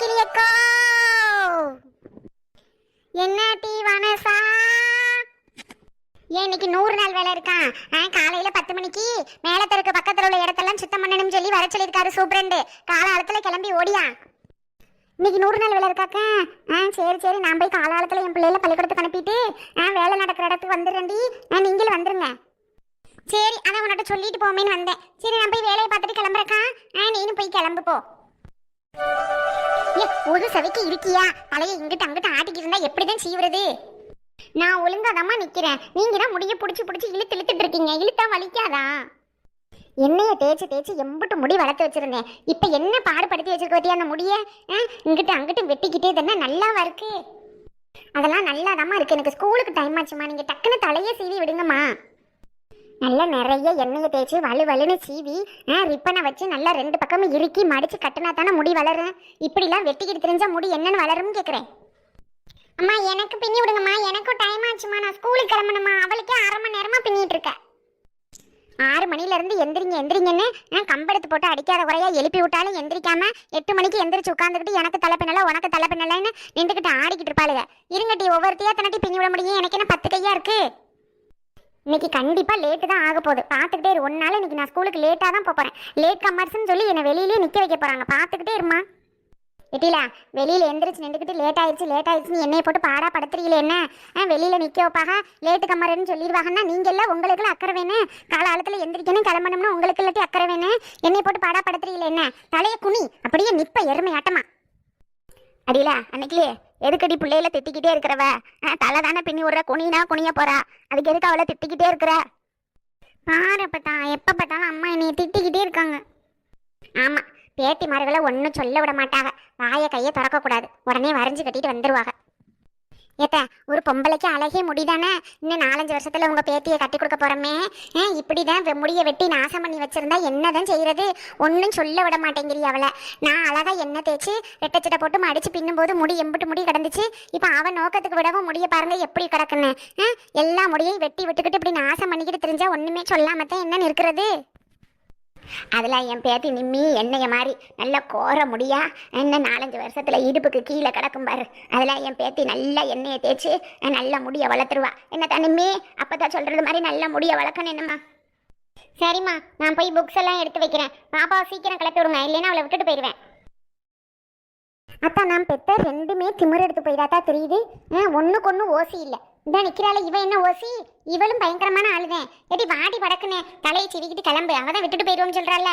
கிளியக்கோ என்ன டீ வனசா? ஏன் இன்னைக்கு நூறு நாள் வேலை இருக்கான் ஆ காலையில பத்து மணிக்கு மேலத்தருக்கு பக்கத்துல உள்ள இடத்தெல்லாம் சுத்தம் பண்ணணும் சொல்லி வர சொல்லியிருக்காரு சூப்பரண்டு. காலாளத்துல கிளம்பி ஓடியா? இன்னைக்கு நூறு நாள் வேலை இருக்காக்கா? ஆ சரி சரி நான் போய் காலாளத்துல என் பிள்ளைல பள்ளிக்கூடத்துக்கு அனுப்பிட்டு ஆ வேலை நடக்கிற இடத்துக்கு வந்துடுறேன்டி. ஆ நீங்களும் வந்துருங்க. சரி அதான் உன்கிட்ட சொல்லிட்டு போமேன்னு வந்தேன். சரி நான் போய் வேலையை பார்த்துட்டு கிளம்புறக்கா. ஆ நீனும் போய் கிளம்பு போ. ஒரு சவைக்கு இருக்கியா? தலையை இங்கிட்டு அங்கிட்டு ஆட்டிக்கிட்டு இருந்தா எப்படிதான் சீவுறது? நான் ஒழுங்காதாம்மா நிக்கிறேன். நீங்க தான் முடிய புடிச்சு புடிச்சு இழுத்து இழுத்துட்டு இருக்கீங்க. இழுத்தா வலிக்காதா? என்னைய தேய்ச்சி தேய்ச்சி எம்பிட்டு முடி வளர்த்து வச்சிருந்தேன். இப்போ என்ன பாடுபடுத்தி வச்சிருக்க பத்தியா அந்த முடிய? ஆ, இங்கிட்டு அங்கிட்டு வெட்டிக்கிட்டே தானே நல்லாவா இருக்கு? அதெல்லாம் நல்லாதாம்மா இருக்கு. எனக்கு ஸ்கூலுக்கு டைம் ஆச்சுமா நீங்க டக்குன்னு தலையே சீவி விடுங்கம்மா. நல்லா நிறைய எண்ணெயை தேய்ச்சி வலு வலுன்னு சீவி ஆ ரிப்பனை வச்சு நல்லா ரெண்டு பக்கமும் இறுக்கி மடித்து கட்டினா தானே முடி வளரும். இப்படிலாம் வெட்டிக்கிட்டு தெரிஞ்சால் முடி என்னன்னு வளரும்னு கேட்குறேன் அம்மா எனக்கு பின்னி விடுங்கம்மா. எனக்கும் டைம் ஆச்சுமா நான் ஸ்கூலுக்கு கிளம்பணுமா அவளுக்கே அரை மணி நேரமாக பின்னிட்டு இருக்கேன் ஆறு மணிலேருந்து எந்திரிங்க எந்திரிங்கன்னு நான் கம்பெடுத்து போட்டு அடிக்காத குறையாக எழுப்பி விட்டாலும் எந்திரிக்காம எட்டு மணிக்கு எந்திரிச்சு உட்காந்துக்கிட்டு எனக்கு தலை உனக்கு தலை நின்றுக்கிட்டு ஆடிக்கிட்டு இருப்பாளுங்க இருங்கட்டி ஒவ்வொருத்தையா தனட்டி பின்னி விட முடியும்? எனக்கு என்ன பத்து கையாக இருக்குது இன்னைக்கு கண்டிப்பாக லேட்டு தான் ஆக போகுது. பார்த்துக்கிட்டே இரு. ஒரு இன்றைக்கி இன்னைக்கு நான் ஸ்கூலுக்கு லேட்டாக தான் போகிறேன் லேட் கம்மர்ஸ்னு சொல்லி என்னை வெளியிலேயே நிற்க வைக்க போகிறாங்க பார்த்துக்கிட்டே இருமா. எட்டிலா வெளியில் எந்திரிச்சு நின்றுக்கிட்டு லேட் ஆயிடுச்சு லேட் ஆயிடுச்சுன்னு என்னைய போட்டு பாடா படுத்துறீங்களே என்ன? ஆ, வெளியில் நிற்க வைப்பாக. லேட்டு கம்மரன்னு சொல்லிடுவாங்கன்னா நீங்கள் எல்லாம் உங்களுக்குலாம் அக்கறை வேணும் காலத்தில் எந்திரிக்கணும் கிளம்பணும்னு உங்களுக்கு இல்லாட்டி அக்கறை வேணும் என்னைய போட்டு பாடா படுத்துறீங்களே என்ன? தலைய குனி. அப்படியே நிற்ப எருமை ஆட்டமா. அடியில அன்னைக்கு எதுக்கடி பிள்ளையில திட்டிக்கிட்டே இருக்கிறவ? ஆ, தலை தானே பின்னி விடுற குனினா குனிய போறா. அதுக்கு எதுக்கு அவளை திட்டிக்கிட்டே இருக்கிற? பாரு அப்பதான் எப்போ பார்த்தாலும் அம்மா என்னைய திட்டிக்கிட்டே இருக்காங்க. ஆமா பேத்திமார்களை ஒன்றும் சொல்ல விட மாட்டாங்க. வாயை கையை திறக்கக்கூடாது. உடனே வரைஞ்சி கட்டிட்டு வந்துடுவாங்க ஏத்த ஒரு பொம்பளைக்கு அழகே முடிதானே? இன்னும் நாலஞ்சு வருஷத்துல உங்க பேத்தியை கட்டி கொடுக்க போறோமே. இப்படிதான் முடிய வெட்டி நாசம் பண்ணி வச்சிருந்தா என்னதான் செய்யறது? ஒன்றும் சொல்ல விட மாட்டேங்கிறீ அவளை. நான் அழகா எண்ணெய் தேய்ச்சி ரெட்டச்சிட்ட போட்டு மடிச்சு பின்னும்போது முடி எம்பிட்டு முடி கிடந்துச்சு. இப்போ அவன் நோக்கத்துக்கு விடவும் முடிய பாருங்க எப்படி கிடக்குன்னு. ஆ, எல்லா முடியையும் வெட்டி விட்டுக்கிட்டு இப்படி நாசம் பண்ணிக்கிட்டு தெரிஞ்சா ஒண்ணுமே சொல்லாமத்தான் என்னன்னு இருக்கிறது அதெல்லாம் என் பேத்தி நிம்மி என்னைய மாதிரி நல்லா கோர முடியா? என்ன நாலஞ்சு வருஷத்துல இடுப்புக்கு கீழே கிடக்கும் பாரு. அதெல்லாம் என் பேத்தி நல்லா எண்ணெயை தேய்ச்சி நல்ல முடியை வளர்த்துருவா. என்ன அப்போ அப்பதான் சொல்றது மாதிரி நல்ல முடியை வளர்க்கணும் என்னம்மா. சரிம்மா நான் போய் புக்ஸ் எல்லாம் எடுத்து வைக்கிறேன். பாப்பாவை சீக்கிரம் கிளப்பி விடுங்க இல்லைன்னா அவளை விட்டுட்டு போயிடுவேன். அத்தா நான் பெத்த ரெண்டுமே திமிர் எடுத்து போயிடாதான் தெரியுது? ஒன்றுக்கு ஒன்று ஓசி இல்லை. இந்த நிற்கிறாள் இவன் என்ன ஓசி? இவளும் பயங்கரமான ஆளுதான் எடி வாடி படக்குன்னு தலையை சிரிக்கிட்டு கிளம்பு. அவதான் விட்டுட்டு போயிடுவோம்னு சொல்கிறாள்ல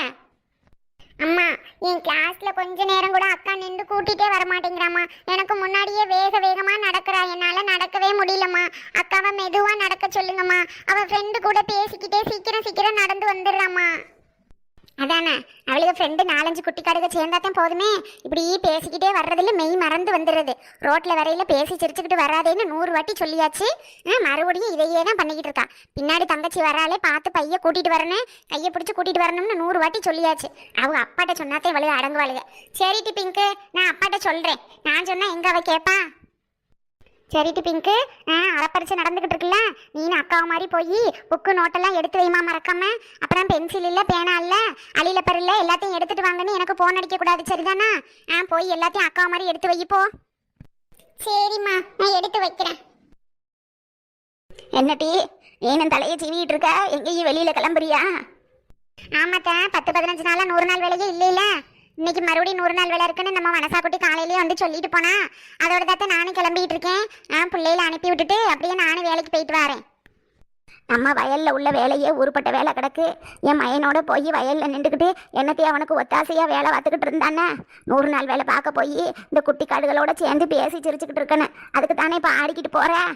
அம்மா என் கிளாஸ்ல கொஞ்ச நேரம் கூட அக்கா நின்று கூட்டிகிட்டே வர மாட்டேங்கிறாம்மா எனக்கு முன்னாடியே வேக வேகமாக நடக்கிறா. என்னால் நடக்கவே முடியலம்மா. அக்காவை மெதுவாக நடக்க சொல்லுங்கம்மா. அவள் ஃப்ரெண்டு கூட பேசிக்கிட்டே சீக்கிரம் சீக்கிரம் நடந்து வந்துடுறாம்மா அதானே? அவளுக்கு ஃப்ரெண்டு நாலஞ்சு குட்டி காடுக சேர்ந்தாதான் போதுமே. இப்படி பேசிக்கிட்டே வர்றதில்ல மெய் மறந்து வந்துடுது ரோட்டில் வரையில பேசி சிரிச்சுக்கிட்டு வராதேன்னு நூறு வாட்டி சொல்லியாச்சு. ஆ, மறுபடியும் இதையே தான் பண்ணிக்கிட்டு இருக்கா. பின்னாடி தங்கச்சி வராலே பார்த்து பைய கூட்டிகிட்டு வரணும் கையை பிடிச்சி கூட்டிகிட்டு வரணும்னு நூறு வாட்டி சொல்லியாச்சு. அவங்க அப்பாட்ட சொன்னாத்தே இவளுக அடங்குவாளுக. சரிட்டி பிங்க்கு நான் அப்பாட்ட சொல்கிறேன் நான் சொன்னால் எங்கே அவள் கேப்பா? சரிட்டு பிங்க்கு. ஆ அறப்பரிச்சு நடந்துக்கிட்டு இருக்குல்ல நீனு அக்காவை மாதிரி போய் புக்கு நோட்டெல்லாம் எடுத்து வைமா மறக்காம. அப்புறம் பென்சில் இல்லை பேனா இல்ல அழில இல்லை எல்லாத்தையும் எடுத்துட்டு வாங்கன்னு எனக்கு ஃபோன் அடிக்கக்கூடாது சரிதானா? ஆ போய் எல்லாத்தையும் அக்காவை மாதிரி எடுத்து வைப்போ சரிம்மா நான் எடுத்து வைக்கிறேன். என்னடி ஏனும் தலையை சீவிட்டு இருக்க? எங்கேயும் வெளியில கிளம்புறியா? ஆமாத்த பத்து பதினஞ்சு நாளா நூறு நாள் வேலையே இல்லையில இன்னைக்கு மறுபடியும் நூறு நாள் வேலை இருக்குன்னு நம்ம மனசாக்குட்டி காலையிலேயே வந்து சொல்லிட்டு போனா? அதோட தாத்த நானும் கிளம்பிட்டு இருக்கேன். ஆ பிள்ளையில அனுப்பி விட்டுட்டு அப்படியே நானும் வேலைக்கு போயிட்டு வரேன். நம்ம வயலில் உள்ள வேலையே உருப்பட்ட வேலை கிடக்கு. என் மயனோட போய் வயலில் நின்றுக்கிட்டு என்னத்தையும் அவனுக்கு ஒத்தாசையாக வேலை பார்த்துக்கிட்டு இருந்தானே? நூறு நாள் வேலை பார்க்க போய் இந்த குட்டி காடுகளோட சேர்ந்து பேசி சிரிச்சுக்கிட்டு இருக்கேன்னு. அதுக்கு தானே இப்போ ஆடிக்கிட்டு போகிறேன்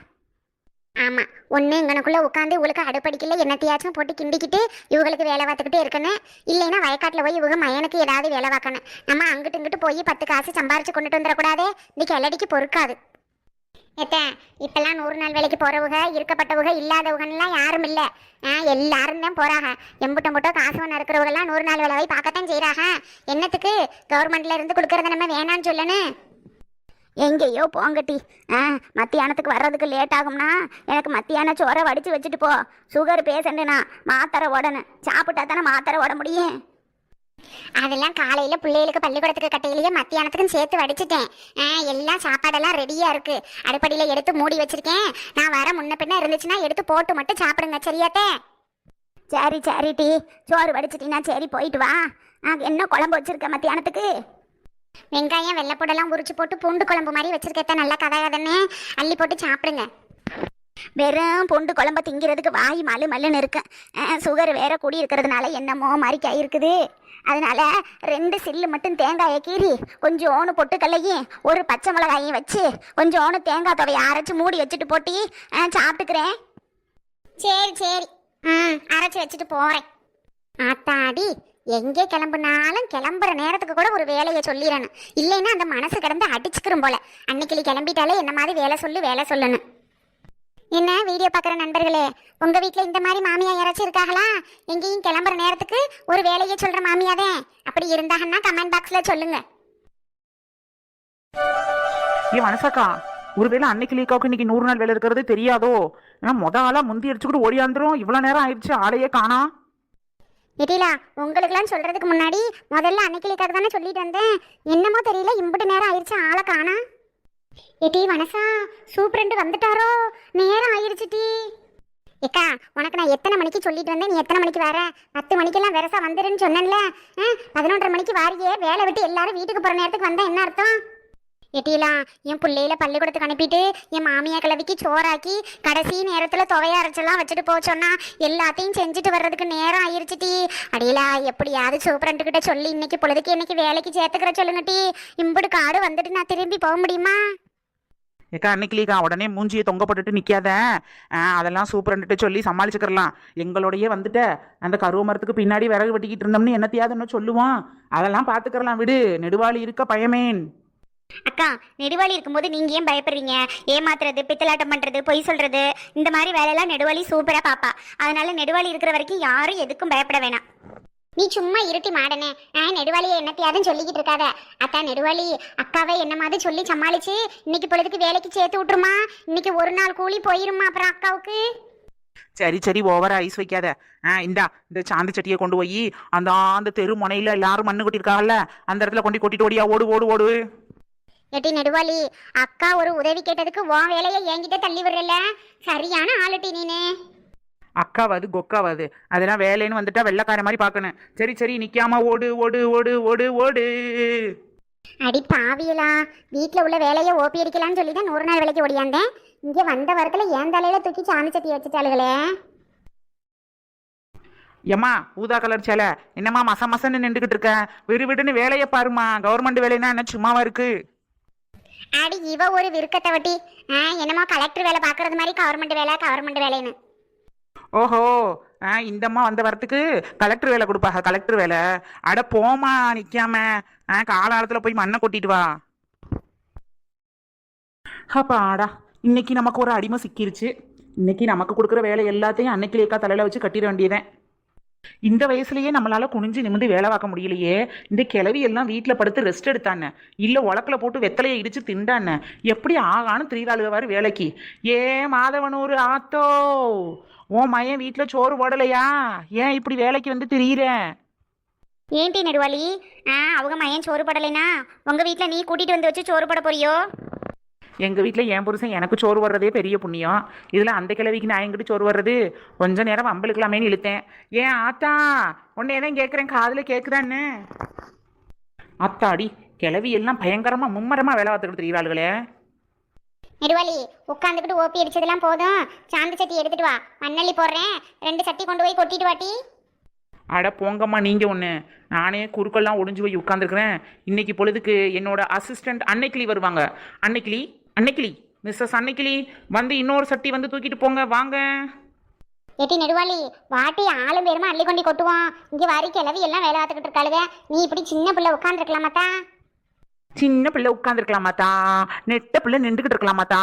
ஆமாம் ஒன்று இங்கனக்குள்ளே உட்காந்து இவளுக்கு அடுப்படிக்கல என்னத்தையாச்சும் போட்டு கிண்டிக்கிட்டு இவங்களுக்கு வேலை பார்த்துக்கிட்டே இருக்கணும். இல்லைன்னா வயக்காட்டில் போய் இவங்க மயனுக்கு ஏதாவது வேலை பார்க்கணும். நம்ம அங்கிட்டு இங்கிட்டு போய் பத்து காசு சம்பாரிச்சு கொண்டுட்டு வந்துடக்கூடாது. இந்த கிளடிக்கு பொறுக்காது. ஏத்த இப்பெல்லாம் நூறு நாள் வேலைக்கு போகிறவங்க இருக்கப்பட்டவங்க இல்லாதவங்கலாம் யாரும் இல்லை. ஆ, எல்லாரும் தான் போகிறாங்க எம்புட்டம் முட்டம் காசு ஒன்று இருக்கிறவங்கலாம் நூறு நாள் வேலை போய் பார்க்கத்தான் செய்கிறாங்க என்னத்துக்கு? கவர்மெண்ட்ல இருந்து கொடுக்கறத நம்ம வேணாம்னு சொல்லணும். எங்கேயோ போங்கட்டி. ஆ மத்தியானத்துக்கு வர்றதுக்கு லேட் ஆகும்னா எனக்கு மத்தியான சோறை வடித்து வச்சுட்டு போ. சுகர் பேஷண்ட்டுனா மாத்திரை உடனே சாப்பிட்டா தானே மாத்திரை ஓட முடியும். அதெல்லாம் காலையில பிள்ளைகளுக்கு பள்ளிக்கூடத்துக்கு கட்டையிலேயே மத்தியானத்துக்கும் சேர்த்து வடிச்சிட்டேன். ஆ, எல்லாம் சாப்பாடெல்லாம் ரெடியா இருக்கு. அடுப்படியில எடுத்து மூடி வச்சிருக்கேன். நான் வர முன்ன பின்ன இருந்துச்சுன்னா எடுத்து போட்டு மட்டும் சாப்பிடுங்க சரியாத்தே? சரி சரி டி. சோறு வடிச்சிட்டீங்கன்னா சரி போயிட்டு வா. ஆ, என்ன குழம்பு வச்சிருக்க மத்தியானத்துக்கு? வெங்காயம் வெள்ளைப்பூடெல்லாம் உரிச்சு போட்டு பூண்டு குழம்பு மாதிரி வச்சிருக்கேன் நல்லா கதை கதன்னு அள்ளி போட்டு சாப்பிடுங்க. வெறும் பூண்டு குழம்ப திங்கிறதுக்கு வாய் மலு மலுன்னு இருக்கு. சுகர் வேற கூடி இருக்கிறதுனால என்னமோ மாதிரி இருக்குது அதனால ரெண்டு சில்லு மட்டும் தேங்காயை கீறி கொஞ்சம் ஓணு பொட்டுக்கல்லையும் ஒரு பச்சை மிளகாயும் வச்சு கொஞ்சோண்டு தேங்காய் துவையை அரைச்சி மூடி வச்சுட்டு போட்டி ஆ, சாப்பிட்டுக்கிறேன். சரி சரி. ம் அரைச்சி வச்சுட்டு போகிறேன் ஆத்தாடி எங்கே கிளம்புனாலும் கிளம்புற நேரத்துக்கு கூட ஒரு வேலையை சொல்லிடணும். இல்லைன்னா அந்த மனசு கிடந்து அடிச்சுக்கிறோம் போல. அன்னைக்கிளி கிளம்பிட்டாலே என்ன மாதிரி வேலை சொல்லு வேலை சொல்லணும். என்ன வீடியோ பார்க்குற நண்பர்களே உங்கள் வீட்டில் இந்த மாதிரி மாமியா யாராச்சும் இருக்காங்களா? எங்கேயும் கிளம்புற நேரத்துக்கு ஒரு வேலையை சொல்கிற மாமியாதே அப்படி இருந்தாங்கன்னா கமெண்ட் பாக்ஸில் சொல்லுங்கள் ஏ மனசாக்கா ஒருவேளை அன்னைக்கு லீக்காவுக்கு இன்னைக்கு நூறு நாள் வேலை இருக்கிறது தெரியாதோ? ஏன்னா மொத ஆளா முந்தி அடிச்சுக்கிட்டு ஓடியாந்துரும் இவ்வளவு நேரம் ஆயிடுச்சு ஆளையே காணா எட்டிலா உங்களுக்குலாம் சொல்கிறதுக்கு முன்னாடி முதல்ல அன்னைக்கிளிக்காக தானே சொல்லிட்டு வந்தேன். என்னமோ தெரியல இம்புட்டு நேரம் ஆயிடுச்சு ஆளை காணா. எட்டி வனசா சூப்பரண்டு வந்துட்டாரோ? நேரம் ஆயிடுச்சு டி. ஏக்கா உனக்கு நான் எத்தனை மணிக்கு சொல்லிட்டு வந்தேன் நீ எத்தனை மணிக்கு வர? பத்து மணிக்கெல்லாம் வெரசா வந்துருன்னு சொன்னேன்ல. ஆ, பதினொன்றரை மணிக்கு வாரியே வேலை விட்டு எல்லாரும் வீட்டுக்கு போகிற நேரத்துக்கு வந்தேன் என்ன அர்த்தம்? எட்டிலா என் பிள்ளையில பள்ளிக்கூடத்துக்கு அனுப்பிட்டு என் மாமியா கிளவிக்கு சோறாக்கி கடைசி நேரத்தில் துவைய அரைச்செல்லாம் வச்சுட்டு போக எல்லாத்தையும் செஞ்சுட்டு வர்றதுக்கு நேரம் ஆயிருச்சுட்டி அடியிலா எப்படியாவது சூப்பரண்ட்டுக்கிட்ட கிட்ட சொல்லி இன்னைக்கு பொழுதுக்கு இன்னைக்கு வேலைக்கு சேர்த்துக்கிற சொல்லுங்கட்டி இம்புடு காடு வந்துட்டு நான் திரும்பி போக முடியுமா? ஏக்கா அன்னைக்கு உடனே மூஞ்சியை தொங்க போட்டுட்டு நிற்காத ஆ, அதெல்லாம் சூப்பர்ன்ட்டு சொல்லி சமாளிச்சுக்கிறலாம். எங்களோடையே வந்துட்ட. அந்த கருவ மரத்துக்கு பின்னாடி விறகு வெட்டிக்கிட்டு இருந்தோம்னு என்னத்தையாவது இன்னும் சொல்லுவான். அதெல்லாம் பார்த்துக்கிறலாம் விடு. நெடுவாளி இருக்க பயமேன். அக்கா நெடுவாளி இருக்கும்போது நீங்க ஏன் பயப்படுறீங்க? ஏமாத்துறது பித்தலாட்டம் பண்றது பொய் சொல்றது? இந்த மாதிரி வேலையெல்லாம் நெடுவாளி சூப்பரா பாப்பா. அதனால நெடுவாளி இருக்கிற வரைக்கும் யாரும் எதுக்கும் பயப்பட வேணாம். நீ சும்மா இருட்டி மாடனே. நான் நெடுவாளியை என்னத்தையாதும் சொல்லிக்கிட்டு இருக்காத. அத்தா நெடுவாளி அக்காவை என்ன மாதிரி சொல்லி சமாளிச்சு இன்னைக்கு பொழுதுக்கு வேலைக்கு சேர்த்து விட்டுருமா? இன்னைக்கு ஒரு நாள் கூலி போயிருமா அப்புறம் அக்காவுக்கு? சரி சரி ஓவரா ஐஸ் வைக்காத. ஆ இந்தா இந்த சாந்து சட்டியை கொண்டு போய் அந்த அந்த தெரு முனையில எல்லாரும் மண்ணு கொட்டிருக்காங்கல்ல அந்த இடத்துல கொண்டு கொட்டிட்டு ஓடியா ஓடு ஓடு ஓடு. எட்டி நெடுவாளி அக்கா ஒரு உதவி கேட்டதுக்கு உன் வேலையை என்கிட்ட தள்ளி விடுறல சரியான ஆளுட்டி நீனு. அக்காவாது கொக்காவாது. அதெல்லாம் வேலைன்னு வந்துட்டா வெள்ளைக்கார மாதிரி பார்க்கணும். சரி சரி நிக்காம ஓடு ஓடு ஓடு ஓடு ஓடு. அடி பாவியலா வீட்டில் உள்ள வேலையை ஓப்பி அடிக்கலாம்னு சொல்லி தான் நூறு நாள் வேலைக்கு ஓடியாந்தேன். இங்கே வந்த வரத்தில் என் தலையில தூக்கி சாமி சட்டி வச்சுட்டாளுகளே. ஏம்மா ஊதா கலர் சேலை. என்னம்மா மச மசன்னு நின்றுகிட்டு இருக்க? விடு விடுன்னு வேலையை பாருமா கவர்மெண்ட் வேலைன்னா என்ன சும்மாவா இருக்கு? அடி இவ ஒரு விருக்கத்தை வட்டி. ஆ என்னமோ கலெக்டர் வேலை பார்க்கறது மாதிரி கவர்மெண்ட் வேலை கவர்மெண்ட் வேலைன்னு. ஓஹோ ஆ இந்தம்மா வந்த வரத்துக்கு கலெக்டர் வேலை கொடுப்பாங்க கலெக்டர் வேலை. அட போமா நிற்காம ஆ காலாலத்துல போய் மண்ணை கொட்டிட்டு வா. அப்பாடா இன்னைக்கு நமக்கு ஒரு அடிமை சிக்கிருச்சு. இன்னைக்கு நமக்கு கொடுக்குற வேலை எல்லாத்தையும் அன்னைக்கு லேக்கா தலையில் வச்சு கட்டிட வேண்டியதேன் இந்த வயசுலயே நம்மளால குனிஞ்சு நிமிந்து வேலை பார்க்க முடியலையே. இந்த கிளவி எல்லாம் வீட்டில் படுத்து ரெஸ்ட் எடுத்தானே? இல்லை உலக்கில போட்டு வெத்தலையை இடிச்சு திண்டானே எப்படி ஆகான்னு திரிவாளுகவாரு வேலைக்கு. ஏ மாதவனூர் ஆத்தோ உன் மயன் வீட்டில் சோறு போடலையா? ஏன் இப்படி வேலைக்கு வந்து திரியிற? ஏன்டி நெடுவாளி? ஆ அவங்க மயன் சோறு படலைனா உங்க வீட்டில் நீ கூட்டிட்டு வந்து வச்சு சோறு போட போறியோ? எங்கள் வீட்டில் என் புருஷன் எனக்கு சோறு வர்றதே பெரிய புண்ணியம். இதில் அந்த கிழவிக்கு நான் எங்கிட்டு சோறு வர்றது? கொஞ்ச நேரம் வம்பளுக்கலாமேன்னு இழுத்தேன். ஏன் ஆத்தா? உன்னை எதையும் கேட்குறேன் காதில் கேட்குதான்னு அத்தாடி கிழவி எல்லாம் பயங்கரமாக மும்மரமாக வேலை பார்த்துக்கிட்டு தெரியுறாளுகளே நெடுவாளி உட்காந்துக்கிட்டு ஓப்பி அடிச்சதெல்லாம் போதும். சாந்து சட்டி எடுத்துட்டு வா. மண்ணள்ளி போடுறேன். ரெண்டு சட்டி கொண்டு போய் கொட்டிட்டு வாட்டி. அட போங்கம்மா நீங்கள் ஒன்று நானே குறுக்கெல்லாம் ஒடிஞ்சு போய் உட்காந்துருக்குறேன் இன்னைக்கு பொழுதுக்கு என்னோட அசிஸ்டண்ட் அன்னைக்கிளி வருவாங்க. அன்னைக்கிளி அன்னைக்கிளி மிஸ்ஸஸ் அன்னைக்கிளி வந்து இன்னொரு சட்டி வந்து தூக்கிட்டு போங்க வாங்க. ஏட்டி நெடுவாளி வாட்டி ஆளும் பேருமா அள்ளி கொண்டு கொட்டுவோம். இங்க வரி கிளவி எல்லாம் வேலை பார்த்துக்கிட்டு இருக்காளுங்க நீ இப்படி சின்ன பிள்ளை உட்காந்துருக்கலாமாத்தா சின்ன பிள்ளை உட்காந்துருக்கலாமாத்தா நெட்ட பிள்ளை நின்றுக்கிட்டு இருக்கலாமாத்தா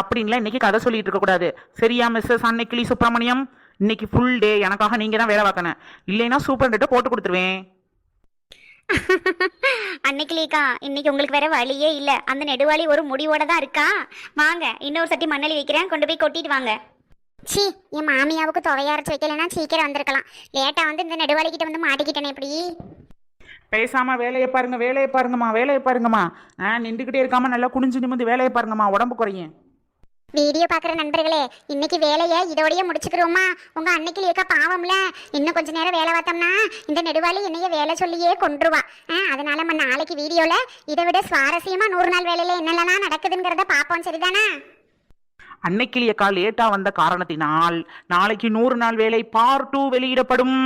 அப்படின்லாம் இன்னைக்கு கதை சொல்லிட்டு இருக்கக்கூடாது சரியா மிஸ்ஸஸ் அன்னைக்கிளி சுப்பிரமணியம்? இன்னைக்கு ஃபுல் டே எனக்காக நீங்கள் தான் வேலை பார்க்கணும். இல்லைன்னா சூப்பர் போட்டு கொடுத்துருவேன். அன்னைக்கிலேக்கா இன்னைக்கு உங்களுக்கு வேற வழியே இல்ல. அந்த நெடுவாளி ஒரு முடிவோட தான் இருக்கா? வாங்க இன்னொரு சட்டி மண்ணலி வைக்கிறேன். கொண்டு போய் கொட்டிட்டு வாங்க. சி என் மாமியாவுக்கு துவைய அரைச்சு வைக்கலைன்னா சீக்கிரம் வந்திருக்கலாம். லேட்டா வந்து இந்த நெடுவாளி கிட்ட வந்து மாட்டிக்கிட்டேனே இப்படி. பேசாம வேலையை பாருங்க வேலையை பாருங்கம்மா வேலையை பாருங்கம்மா. ஆ நின்றுக்கிட்டே இருக்காம நல்லா குனிஞ்சு நிமிந்து வேலையை பாருங்கம்மா உடம்பு குறையும். வீடியோ பார்க்குற நண்பர்களே இன்னைக்கு வேலையை இதோடய முடிச்சுக்கிறோமா உங்கள் அன்னைக்கு இருக்க பாவம்ல? இன்னும் கொஞ்ச நேரம் வேலை பார்த்தோம்னா இந்த நெடுவாளி என்னைய வேலை சொல்லியே கொண்டுருவா ஆ, அதனால நம்ம நாளைக்கு வீடியோவில் இதை விட சுவாரஸ்யமாக நூறு நாள் வேலையில் என்னெல்லாம் நடக்குதுங்கிறத பார்ப்போம் சரிதானா? அன்னைக்கிளியக்கா லேட்டாக வந்த காரணத்தினால் நாளைக்கு நூறு நாள் வேலை பார்ட் டூ வெளியிடப்படும்.